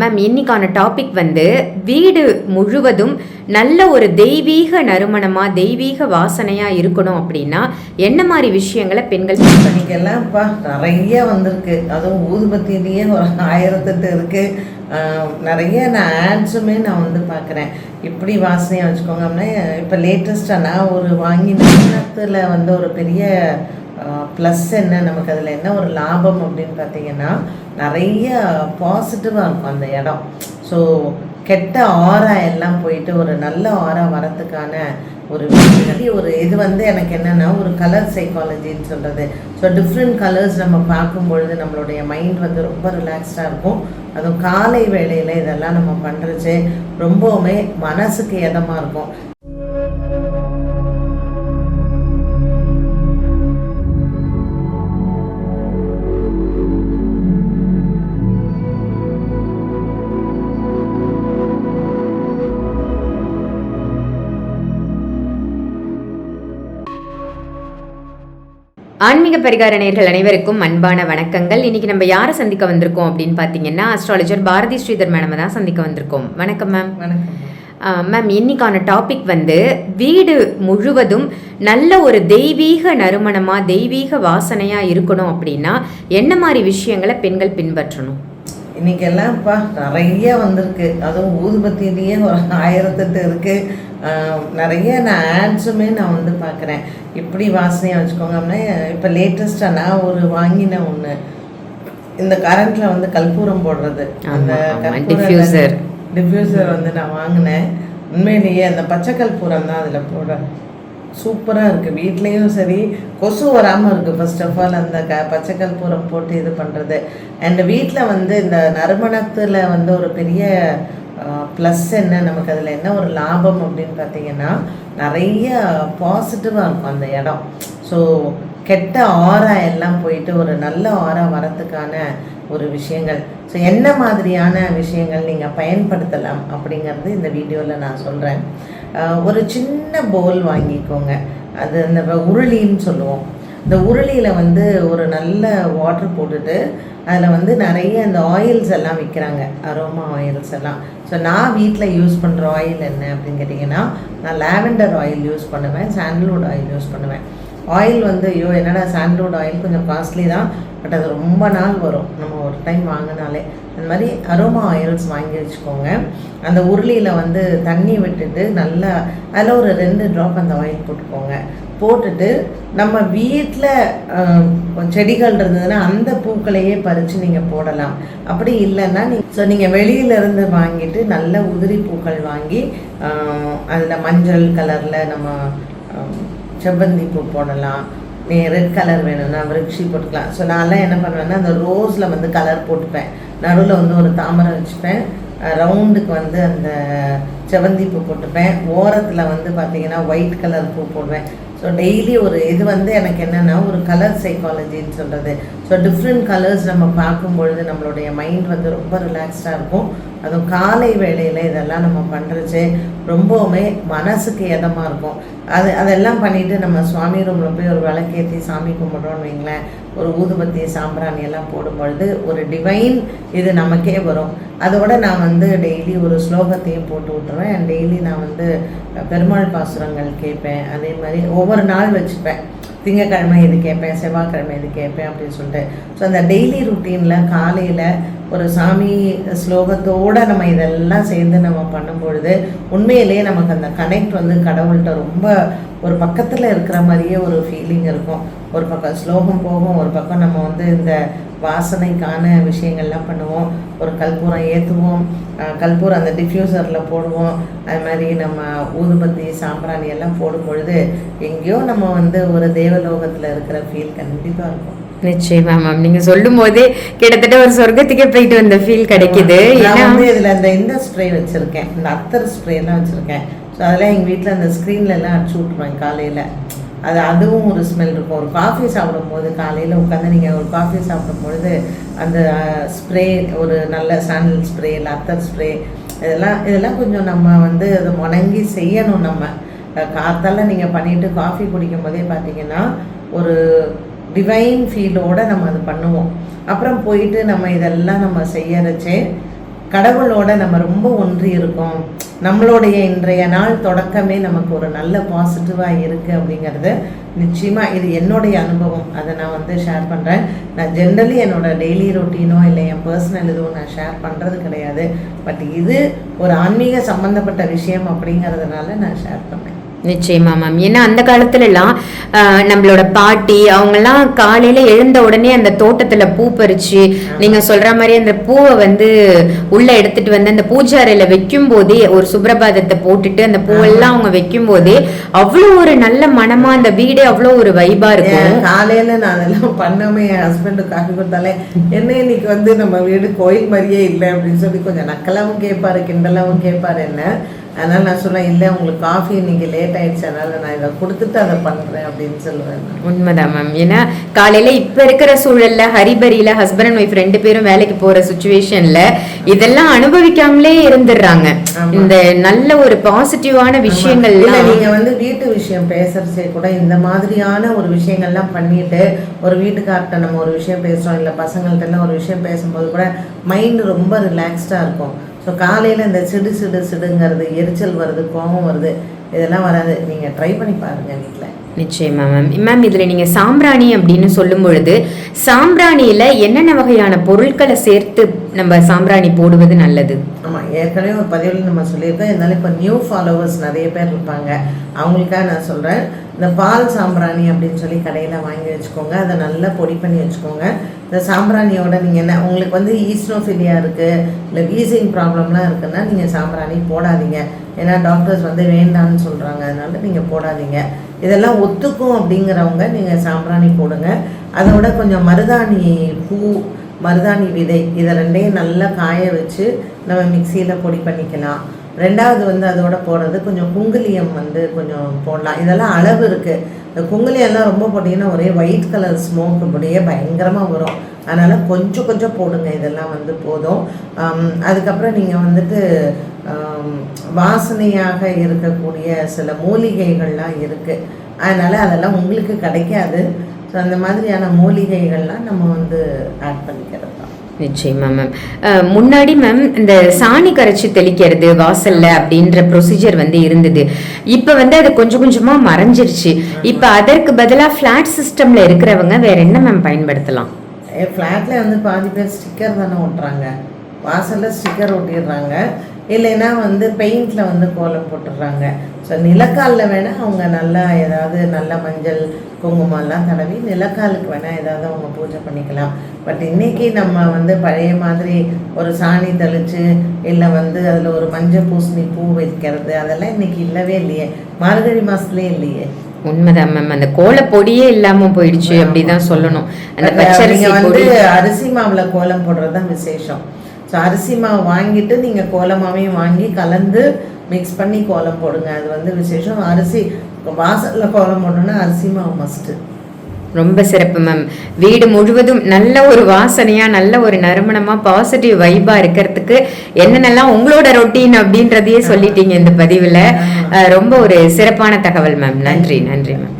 Ma'am இன்னைக்கான topic வந்து வீடு முழுவதும் நல்ல ஒரு தெய்வீக நறுமணமாக தெய்வீக வாசனையாக இருக்கணும் அப்படின்னா என்ன மாதிரி விஷயங்களை பெண்கள் இன்னைக்கெல்லாம் இப்போ நிறைய வந்திருக்கு. அதுவும் ஊதுபத்திலேயே ஒரு ஆயிரத்தெட்டு இருக்குது நிறைய நான் ஆட்ஸுமே நான் வந்து பார்க்குறேன். இப்படி வாசனையாக வச்சுக்கோங்க அப்படின்னா இப்போ லேட்டஸ்ட்டாக நான் ஒரு வாங்கி நிறுவனத்தில் வந்து ஒரு பெரிய ப்ளஸ் என்ன நமக்கு அதில் என்ன ஒரு லாபம் அப்படின்னு பார்த்தீங்கன்னா நிறைய பாசிட்டிவாக இருக்கும் அந்த இடம். ஸோ கெட்ட ஆரா எல்லாம் போயிட்டு ஒரு நல்ல ஆரா வரத்துக்கான ஒரு ஒரு இது வந்து எனக்கு என்னென்னா ஒரு கலர் சைக்காலஜின்னு சொல்கிறது ஸோ டிஃப்ரெண்ட் கலர்ஸ் நம்ம பார்க்கும் பொழுது நம்மளுடைய மைண்ட் வந்து ரொம்ப ரிலாக்ஸ்டாக இருக்கும். அதுவும் காலை வேளையில் இதெல்லாம் நம்ம பண்ணுறது ரொம்பவுமே மனசுக்கு இதமாக இருக்கும். ஆன்மீக பரிகார அனைவருக்கும் அன்பான வணக்கங்கள். இன்னைக்கு நம்ம யாரை சந்திக்க வந்திருக்கோம் அப்படின்னு பார்த்தீங்கன்னா அஸ்ட்ராலஜர் பாரதி ஸ்ரீதர் மேடம் தான் சந்திக்க வந்திருக்கோம். வணக்கம் மேம் வணக்கம். மேம் இன்னைக்கான டாபிக் வந்து வீடு முழுவதும் நல்ல ஒரு தெய்வீக நறுமணமாக தெய்வீக வாசனையாக இருக்கணும் அப்படின்னா என்ன மாதிரி விஷயங்களை பெண்கள் பின்பற்றணும்? இன்னைக்கெல்லாம் இப்போ நிறைய வந்திருக்கு. அதுவும் ஊதுபத்திலேயே ஒரு ஆயிரத்தெட்டு இருக்குது நிறைய நான் ஆட்ஸுமே நான் வந்து பார்க்குறேன். இப்படி வாசனையாக வச்சுக்கோங்க. அப்படின்னா இப்போ லேட்டஸ்ட்டாக நான் ஒரு வாங்கின ஒன்று இந்த கரண்ட்டில் வந்து கற்பூரம் போடுறது. அந்த diffuser. டிஃப்யூசர் வந்து நான் வாங்கினேன். உண்மையிலேயே அந்த பச்சை கற்பூரம் தான் அதில் போட சூப்பராக இருக்குது வீட்லேயும் சரி கொசு வராமல் இருக்குது ஃபர்ஸ்ட் ஆஃப் ஆல் அந்த க பச்சை கற்பூரம் போட்டு இது பண்ணுறது அண்ட் வீட்டில் வந்து இந்த நறுமணத்தில் வந்து ஒரு பெரிய ப்ளஸ் என்ன நமக்கு அதில் என்ன ஒரு லாபம் அப்படின்னு பார்த்தீங்கன்னா நிறைய பாசிட்டிவாக இருக்கும் அந்த இடம். ஸோ கெட்ட ஆரா எல்லாம் போயிட்டு ஒரு நல்ல ஆரா வரத்துக்கான ஒரு விஷயங்கள். ஸோ என்ன மாதிரியான விஷயங்கள் நீங்கள் பயன்படுத்தலாம் அப்படிங்கிறது இந்த வீடியோவில் நான் சொல்கிறேன் ஒரு சின்ன போல் வாங்கிக்கோங்க. அது இந்த உருளின்னு சொல்லுவோம். இந்த உருளியில் வந்து ஒரு நல்ல வாட்டர் போட்டுட்டு அதில் வந்து நிறைய அந்த ஆயில்ஸ் எல்லாம் விற்கிறாங்க அரோமா ஆயில்ஸ் எல்லாம். ஸோ நான் வீட்டில் யூஸ் பண்ணுற ஆயில் என்ன அப்படின்னு கேட்டிங்கன்னா நான் லாவெண்டர் ஆயில் யூஸ் பண்ணுவேன் சாண்டல்வுட் ஆயில் யூஸ் பண்ணுவேன். ஆயில் வந்து ஐயோ என்னடா சாண்டல்வுட் ஆயில் கொஞ்சம் காஸ்ட்லி தான் பட் அது ரொம்ப நாள் வரும். நம்ம ஒரு டைம் வாங்கினாலே. அந்த மாதிரி அரோமா ஆயில்ஸ் வாங்கி வச்சுக்கோங்க. அந்த உருளியில் வந்து தண்ணி விட்டுட்டு நல்லா அதில் ஒரு ரெண்டு ட்ராப் அந்த ஆயில் போட்டுக்கோங்க. போட்டுட்டு நம்ம வீட்டில் செடிகள் இருந்ததுன்னா அந்த பூக்களையே பறித்து நீங்கள் போடலாம். அப்படி இல்லைன்னா நீ ஸோ நீங்கள் வெளியிலேருந்து வாங்கிட்டு நல்ல உதிரி பூக்கள் வாங்கி அதில் மஞ்சள் கலரில் நம்ம செவ்வந்தி பூ போடலாம். நீ ரெட் கலர் வேணும்னா விருட்சி போட்டுக்கலாம். ஸோ நான்லாம் என்ன பண்ணுவேன்னா அந்த ரோஸில் வந்து கலர் போட்டுப்பேன். நடுவில் வந்து ஒரு தாமரை வச்சுப்பேன். ரவுண்டுக்கு வந்து அந்த செவந்தி பூ போட்டுப்பேன். ஓரத்தில் வந்து பார்த்தீங்கன்னா ஒயிட் கலர் பூ போடுவேன். ஸோ டெய்லி ஒரு இது வந்து எனக்கு என்னென்னா ஒரு கலர் சைக்காலஜின்னு சொல்கிறது ஸோ டிஃப்ரெண்ட் கலர்ஸ் நம்ம பார்க்கும் பொழுது நம்மளுடைய மைண்ட் வந்து ரொம்ப ரிலாக்ஸ்டாக இருக்கும். அதுவும் காலை வேளையில் இதெல்லாம் நம்ம பண்ணுறது ரொம்பவுமே மனசுக்கு இதமாக இருக்கும். அது அதெல்லாம் பண்ணிவிட்டு நம்ம சுவாமி ரூமில் போய் ஒரு விளக்கேற்றி சாமி கும்பிட்றோன்னு வைங்களேன். ஒரு ஊதுபத்தி சாம்பிராணி எல்லாம் போடும் பொழுது ஒரு டிவைன் இது நமக்கே வரும். அதோட நான் வந்து டெய்லி ஒரு ஸ்லோகத்தையும் போட்டு விட்டுருவேன் டெய்லி நான் வந்து பெருமாள் பாசுரங்கள் கேட்பேன். அதே மாதிரி ஒவ்வொரு நாள் வச்சுப்பேன். திங்கக்கிழமை இது கேட்பேன் செவ்வாய்க்கிழமை இது கேட்பேன் அப்படின்னு சொல்லிட்டு. ஸோ அந்த டெய்லி ருட்டீனில் காலையில் ஒரு சாமி ஸ்லோகத்தோடு நம்ம இதெல்லாம் சேர்ந்து நம்ம பண்ணும்பொழுது உண்மையிலேயே நமக்கு அந்த கனெக்ட் வந்து கடவுள்கிட்ட ரொம்ப ஒரு பக்கத்தில் இருக்கிற மாதிரியே ஒரு ஃபீலிங் இருக்கும். ஒரு பக்கம் ஸ்லோகம் போகும் ஒரு பக்கம் நம்ம வந்து இந்த வாசனைக்கான விஷயங்கள்லாம் பண்ணுவோம். ஒரு கற்பூரம் ஏற்றுவோம் கற்பூரம் அந்த டிஃப்யூசரில் போடுவோம். அது மாதிரி நம்ம ஊதுபத்தி சாம்பிராணி எல்லாம் போடும் பொழுது எங்கேயோ நம்ம வந்து ஒரு தேவலோகத்தில் இருக்கிற ஃபீல் கண்டிப்பாக இருக்கும். நிச்சயமா மேம் நீங்க சொல்லும் போதே கிட்டத்தட்ட ஒரு சொர்க்கத்துக்கே போயிட்டு வந்த ஃபீல் கிடைக்குது. நான் வந்து இதில் இந்த இந்த ஸ்ப்ரே வச்சுருக்கேன். இந்த அத்தர் ஸ்ப்ரேலாம் வச்சுருக்கேன். ஸோ அதெல்லாம் எங்கள் வீட்டில் அந்த ஸ்க்ரீன்ல எல்லாம் அடிச்சு விட்ருவேன் காலையில். அது அதுவும் ஒரு ஸ்மெல் இருக்கும். ஒரு காஃபி சாப்பிடும்போது காலையில் உட்காந்து நீங்கள் ஒரு காஃபி சாப்பிடும் பொழுது அந்த ஸ்ப்ரே ஒரு நல்ல சாண்டல் ஸ்ப்ரே இல்லை அத்தர் ஸ்ப்ரே இதெல்லாம் இதெல்லாம் கொஞ்சம் நம்ம வந்து அதை முணங்கி செய்யணும் நம்ம. காத்தால் நீங்கள் பண்ணிட்டு காஃபி குடிக்கும் போதே பார்த்தீங்கன்னா ஒரு டிவைன் ஃபீலோடு நம்ம அது பண்ணுவோம். அப்புறம் போயிட்டு நம்ம இதெல்லாம் நம்ம செய்யறச்சே கடவுளோட நம்ம ரொம்ப ஒன்றி இருக்கோம். நம்மளுடைய இன்றைய நாள் தொடக்கமே நமக்கு ஒரு நல்ல பாசிட்டிவாக இருக்குது அப்படிங்கிறது நிச்சயமாக இது என்னுடைய அனுபவம். அதை நான் வந்து ஷேர் பண்ணுறேன் நான் ஜென்ரலி என்னோட டெய்லி ரொட்டீனோ இல்லை என் பர்சனல் இதுவும் நான் ஷேர் பண்ணுறது கிடையாது. பட் இது ஒரு ஆன்மீக சம்மந்தப்பட்ட விஷயம் அப்படிங்கிறதுனால நான் ஷேர் பண்ணேன் நிச்சயமா மேம் ஏன்னா அந்த காலத்துல எல்லாம் ஆஹ், நம்மளோட பாட்டி அவங்கெல்லாம் காலையில எழுந்த உடனே அந்த தோட்டத்துல பூ பறிச்சு நீங்க சொல்ற மாதிரி அந்த பூவை வந்து உள்ள எடுத்துட்டு வந்து அந்த பூஜாரையில வைக்கும் போதே ஒரு சுப்ரபாதத்தை போட்டுட்டு அந்த பூவெல்லாம் அவங்க வைக்கும் போதே அவ்வளோ ஒரு நல்ல மனமா அந்த வீடே அவ்வளோ ஒரு வைபா இருக்கும். காலையில நான் எல்லாம் பண்ணாம என் ஹஸ்பண்டு காஃபி கொடுத்தாலே என்ன இன்னைக்கு வந்து நம்ம வீடு கோயில் மாதிரியே இல்லை அப்படின்னு சொல்லி கொஞ்சம் நக்கலாவும் கேட்பாரு கிண்டலாவும் கேட்பாரு என்ன. அதனால நான் சொன்னேன் இல்லை உங்களுக்கு காஃபி இன்னைக்கு லேட் ஆயிடுச்சு அதனால நான் இதை கொடுத்துட்டு அதை பண்றேன் அப்படின்னு சொல்லுவேன். உண்மைதான் மேம் ஏன்னா காலையில இப்ப இருக்கிற சூழல்ல ஹரிபரியில ஹஸ்பண்ட் அண்ட் ஒய்ஃப் ரெண்டு பேரும் வேலைக்கு போற சுச்சுவேஷன்ல இதெல்லாம் அனுபவிக்காமலே இருந்துடுறாங்க. இந்த நல்ல ஒரு பாசிட்டிவான விஷயங்கள் இல்ல நீங்க வந்து வீட்டு விஷயம் பேசுறச்சே கூட இந்த மாதிரியான ஒரு விஷயங்கள்லாம் பண்ணிட்டு ஒரு வீட்டுக்கார்ட்ட நம்ம ஒரு விஷயம் பேசுறோம் இல்ல பசங்கள்ட்ட எல்லாம் ஒரு விஷயம் பேசும்போது கூட மைண்ட் ரொம்ப ரிலாக்ஸ்டா இருக்கும் ஸோ காலையில் இந்த சிடு சிடு சிடுங்கிறது எரிச்சல் வருது கோபம் வருது இதெல்லாம் வராது. நீங்கள் ட்ரை பண்ணி பாருங்கள் வீட்டில் நிச்சயமா மேம் மேம் இதில் நீங்கள் சாம்பிராணி அப்படின்னு சொல்லும் பொழுது சாம்பிராணியில் என்னென்ன வகையான பொருட்களை சேர்த்து நம்ம சாம்பிராணி போடுவது நல்லது? ஆமாம் ஏற்கனவே ஒரு பதிவில் நம்ம சொல்லியிருக்கோம். இருந்தாலும் இப்போ நியூ ஃபாலோவர்ஸ் நிறைய பேர் இருப்பாங்க. அவங்களுக்காக நான் சொல்கிறேன் இந்த பால் சாம்பிராணி அப்படின்னு சொல்லி கடையில் வாங்கி வச்சுக்கோங்க. அதை நல்லா பொடி பண்ணி வச்சுக்கோங்க. இந்த சாம்பிராணியோட நீங்கள் என்ன உங்களுக்கு வந்து ஈஸ்னோஃபிலியா இருக்குது இல்லை வீசிங் ப்ராப்ளம்லாம் இருக்குன்னா நீங்கள் சாம்பிராணி போடாதீங்க. ஏன்னா டாக்டர்ஸ் வந்து வேண்டாம்னு சொல்கிறாங்க அதனால நீங்கள் போடாதீங்க. இதெல்லாம் ஒத்துக்கும் அப்படிங்கிறவங்க நீங்கள் சாம்பிராணி போடுங்க. அதோட கொஞ்சம் மருதாணி பூ மருதாணி விதை இதை ரெண்டையும் நல்லா காய வச்சு நம்ம மிக்சியில் பொடி பண்ணிக்கலாம். ரெண்டாவது வந்து அதோட போடுறது கொஞ்சம் குங்குலியம் வந்து கொஞ்சம் போடலாம். இதெல்லாம் அளவு இருக்குது இந்த குங்குலியம்லாம் ரொம்ப போட்டிங்கன்னா ஒரே ஒயிட் கலர் ஸ்மோக் அப்படியே பயங்கரமாக வரும். அதனால் கொஞ்சம் கொஞ்சம் போடுங்க. இதெல்லாம் வந்து போதும். அதுக்கப்புறம் நீங்கள் வந்துட்டு வாசனையாக இருக்கக்கூடிய சில மூலிகைகள்லாம் இருக்குது அதனால் அதெல்லாம் உங்களுக்கு கிடைக்காது. ஸோ அந்த மாதிரியான மூலிகைகள்லாம் நம்ம வந்து ஆட் பண்ணிக்கிறது தான். நிச்சயமா மேம் முன்னாடி மேம் இந்த சாணி கரைச்சி தெளிக்கிறது வாசல்ல அப்படின்ற ப்ரொசீஜர் வந்து இருந்தது. இப்ப வந்து அது கொஞ்சம் கொஞ்சமா மறைஞ்சிருச்சு. இப்ப அதற்கு பதிலா ஃபிளாட் சிஸ்டம்ல இருக்கிறவங்க வேற என்ன மேம் பயன்படுத்தலாம்? ஃப்ளாட்டில் வந்து பாதி பேர் ஸ்டிக்கர் தானே ஒட்டுறாங்க. வாசலில் ஸ்டிக்கர் ஒட்டிடுறாங்க. இல்லைன்னா வந்து பெயிண்டில் வந்து கோலம் போட்டுடுறாங்க ஸோ நிலக்காலில் வேணால் அவங்க நல்லா ஏதாவது நல்ல மஞ்சள் குங்குமம்லாம் தடவி நிலக்காலுக்கு வேணால் ஏதாவது அவங்க பூஜை பண்ணிக்கலாம். பட் இன்னைக்கு நம்ம வந்து பழைய மாதிரி ஒரு சாணி தெளித்து இல்லை வந்து அதில் ஒரு மஞ்சள் பூசணி பூ வைக்கிறது அதெல்லாம் இன்னைக்கு இல்லவே இல்லையே. மார்கழி மாதத்துலேயே இல்லையே. உண்மைதான் மேம் அந்த கோல பொடியே இல்லாம போயிடுச்சு அப்படிதான் சொல்லணும். அந்த பச்சரிசி வந்து அரிசி மாவுல கோலம் போடுறது தான் விசேஷம். ஸோ அரிசி மாவு வாங்கிட்டு நீங்க கோலமாவையும் வாங்கி கலந்து மிக்ஸ் பண்ணி கோலம் போடுங்க. அது வந்து விசேஷம். அரிசி வாசல்ல கோலம் போடணும்னா அரிசி மாவு மஸ்ட்டு ரொம்ப சிறப்பு மேம் வீடு முழுவதும் நல்ல ஒரு வாசனையா நல்ல ஒரு நறுமணமா பாசிட்டிவ் வைபா இருக்கிறதுக்கு என்னென்னலாம் உங்களோட ரொட்டீன் அப்படின்றதையே சொல்லிட்டீங்க இந்த பதிவுல. ரொம்ப ஒரு சிறப்பான தகவல் மேம் நன்றி நன்றி மேம்